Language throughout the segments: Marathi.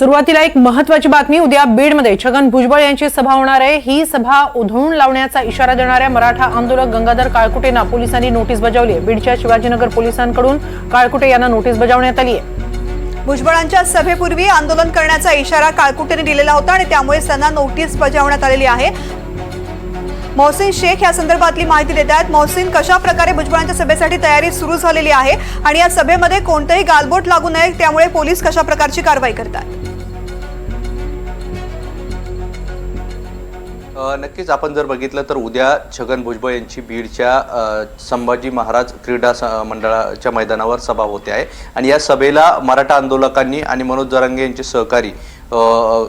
सुरुवातीला एक महत्वाची बातमी उद्या बीडमध्ये. छगन भुजबळ यांची सभा होणार आहे. ही सभा उधळून लावण्याचा इशारा देणाऱ्या मराठा आंदोलक गंगाधर काळकुटेंना पोलिसांनी नोटीस बजावली आहे. बीडच्या शिवाजीनगर पोलिसांकडून काळकुटे यांना नोटीस बजावण्यात आली आहे. भुजबळांच्या सभेपूर्वी आंदोलन करण्याचा इशारा काळकुटेने दिलेला होता आणि त्यामुळे त्यांना नोटीस बजावण्यात आलेली आहे. मोहसिन शेख या संदर्भातली माहिती देत आहेत. मोहसिन कशा प्रकारे भुजबळांच्या सभेसाठी तयारी सुरू झालेली आहे आणि या सभेमध्ये कोणतंही गालबोट लागू नये त्यामुळे पोलीस कशा प्रकारची कारवाई करतात? नक्कीच आपण जर बघितलं तर उद्या छगन भुजबळ यांची बीडच्या संभाजी महाराज क्रीडा स- मंडळाच्या मैदानावर सभा होते आहे. आणि या सभेला मराठा आंदोलकांनी आणि मनोज जरांगे यांचे सहकारी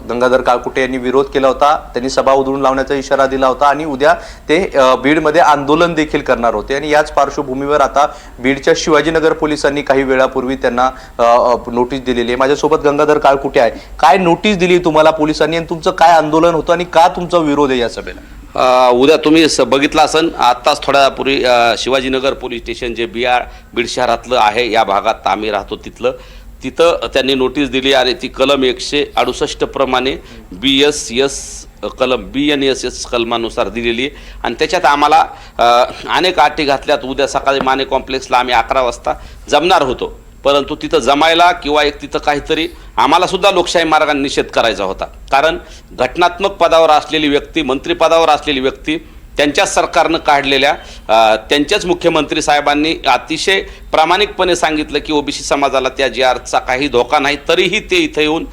गंगाधर काळकुटे यांनी विरोध केला होता. त्यांनी सभा उधळून लावण्याचा इशारा दिला होता आणि उद्या ते बीडमध्ये आंदोलन देखील करणार होते. आणि याच पार्श्वभूमीवर आता बीडच्या शिवाजीनगर पोलिसांनी काही वेळापूर्वी त्यांना नोटीस दिलेली आहे. माझ्यासोबत गंगाधर काळकुटे आहे. काय नोटीस दिली तुम्हाला पोलिसांनी आणि तुमचं काय आंदोलन होतं आणि का तुमचा विरोध आहे या सभेला? उद्या तुम्ही स- बघितलं असन आत्ताच थोड्यापूर्वी शिवाजीनगर पोलीस स्टेशन जे बिहार बीड शहरातलं आहे या भागात आम्ही राहतो तिथलं. तिथं त्यांनी नोटीस दिली आणि ती कलम एकशे अडुसष्ट प्रमाणे बी एस एस कलम बी एन एस एस कलमानुसार दिलेली आहे. आणि त्याच्यात आम्हाला अनेक अटी घातल्यात. उद्या सकाळी माने कॉम्प्लेक्सला आम्ही अकरा वाजता जमणार होतो. परंतु तिथं जमायला किंवा एक तिथं काहीतरी आम्हालासुद्धा लोकशाही मार्गाने निषेध करायचा होता. कारण घटनात्मक पदावर असलेली व्यक्ती मंत्रिपदावर असलेली व्यक्ती त्यांच्याच सरकारनं काढलेल्या त्यांच्याच मुख्यमंत्री साहेबांनी अतिशय प्रामाणिकपणे सांगितलं की ओबीसी समाजाला त्या जी आरचा काही धोका नाही तरीही ते इथं येऊन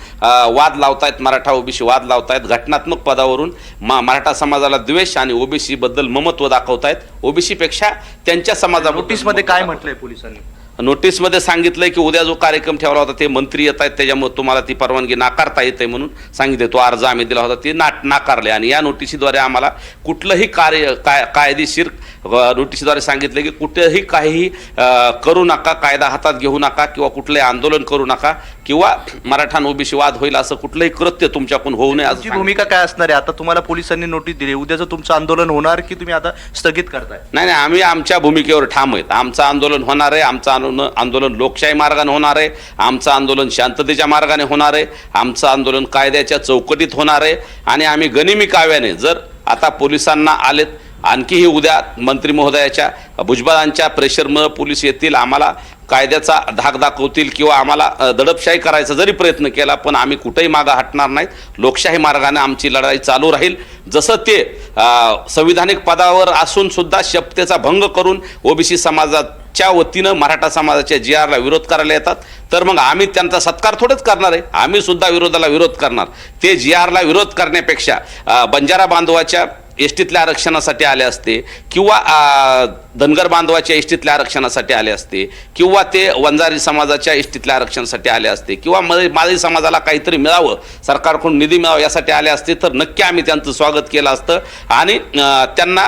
वाद लावतायत मराठा ओबीसी वाद लावतायत घटनात्मक पदावरून मा मराठा समाजाला द्वेष आणि ओबीसी बद्दल ममत्व दाखवतायत. ओबीसीपेक्षा त्यांच्या समाजा नोटीसमध्ये काय म्हटलंय पोलिसांनी? नोटीसमध्ये सांगितलंय की उद्या जो कार्यक्रम ठेवला होता ते मंत्री येत आहेत त्याच्यामुळे तुम्हाला ती परवानगी नाकारता येते म्हणून सांगितले. तो अर्ज आम्ही दिला होता ते ना नाकारले. आणि या नोटीसीद्वारे आम्हाला कुठलंही कार्य काय कायदेशीर नोटीसीद्वारे सांगितले की कुठेही काहीही करू नका कायदा हातात घेऊ नका किंवा कुठलंही आंदोलन करू नका किंवा मराठा ओबीसी वाद होईल असं कुठलंही कृत्य तुमच्याकडून होऊ नये सांगितलं. भूमिका काय असणार आहे? आता तुम्हाला पोलिसांनी नोटीस दिली उद्याचं तुमचं आंदोलन होणार की तुम्ही आता स्थगित करताय? नाही नाही आम्ही आमच्या भूमिकेवर ठाम आहेत. आमचं आंदोलन होणार आहे. आमचं आंदोलन लोकशाही मार्गाने होणार आहे. आमचं आंदोलन शांततेच्या मार्गाने होणार आहे. आमचं आंदोलन कायद्याच्या चौकटीत होणार आहे. आणि आम्ही गनिमी काव्याने जर आता पोलिसांना आलेत आणखीही उद्या मंत्री महोदयाच्या भुजबळांच्या प्रेशरमुळं पोलीस येतील आम्हाला कायद्याचा धाक दाखवतील किंवा आम्हाला दडपशाही करायचा जरी प्रयत्न केला पण आम्ही कुठेही मागं हटणार नाहीत. लोकशाही मार्गाने आमची लढाई चालू राहील. जसं ते संविधानिक पदावर असून सुद्धा शपथेचा भंग करून ओबीसी समाजाच्या वतीनं मराठा समाजाच्या जी आरला विरोध करायला येतात तर मग आम्ही त्यांचा सत्कार थोडेच करणार आहे. आम्ही सुद्धा विरोधाला विरोध करणार. ते जी आरला विरोध करण्यापेक्षा बंजारा बांधवाच्या एसटीतल्या आरक्षणासाठी आले असते किंवा धनगर बांधवाच्या एसटीतल्या आरक्षणासाठी आले असते किंवा ते वंजारी समाजाच्या एसटीतल्या आरक्षणासाठी आले असते किंवा मध्ये माळी समाजाला काहीतरी मिळावं सरकारकडून निधी मिळावं यासाठी आले असते तर नक्की आम्ही त्यांचं स्वागत केलं असतं. आणि त्यांना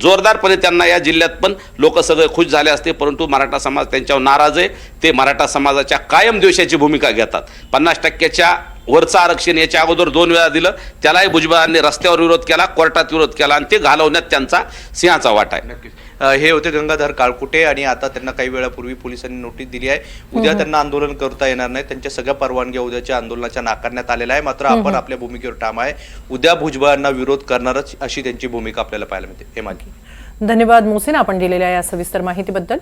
जोरदारपणे त्यांना या जिल्ह्यात पण लोक सगळे खुश झाले असते परंतु मराठा समाज त्यांच्यावर नाराज आहे. ते मराठा समाजाच्या कायम द्वेषाची भूमिका घेतात. पन्नास टक्क्याच्या वरचं आरक्षण याच्या अगोदर दोन वेळा दिलं. त्यालाही भुजबळांनी रस्त्यावर विरोध केला कोर्टात विरोध केला आणि ते घालवण्यात त्यांचा सिंहाचा वाटा आहे. नक्कीच. हे होते गंगाधर काळकुटे आणि आता त्यांना काही वेळापूर्वी पोलिसांनी नोटीस दिली आहे. उद्या त्यांना आंदोलन करता येणार नाही. त्यांच्या सगळ्या परवानग्या उद्याच्या आंदोलनाच्या नाकारण्यात आलेल्या आहे. मात्र आपण आपल्या भूमिकेवर ठाम आहे. उद्या भुजबळांना विरोध करणारच अशी त्यांची भूमिका आपल्याला पाहायला मिळते. हे माझी धन्यवाद मोसिन आपण दिलेल्या या सविस्तर माहितीबद्दल.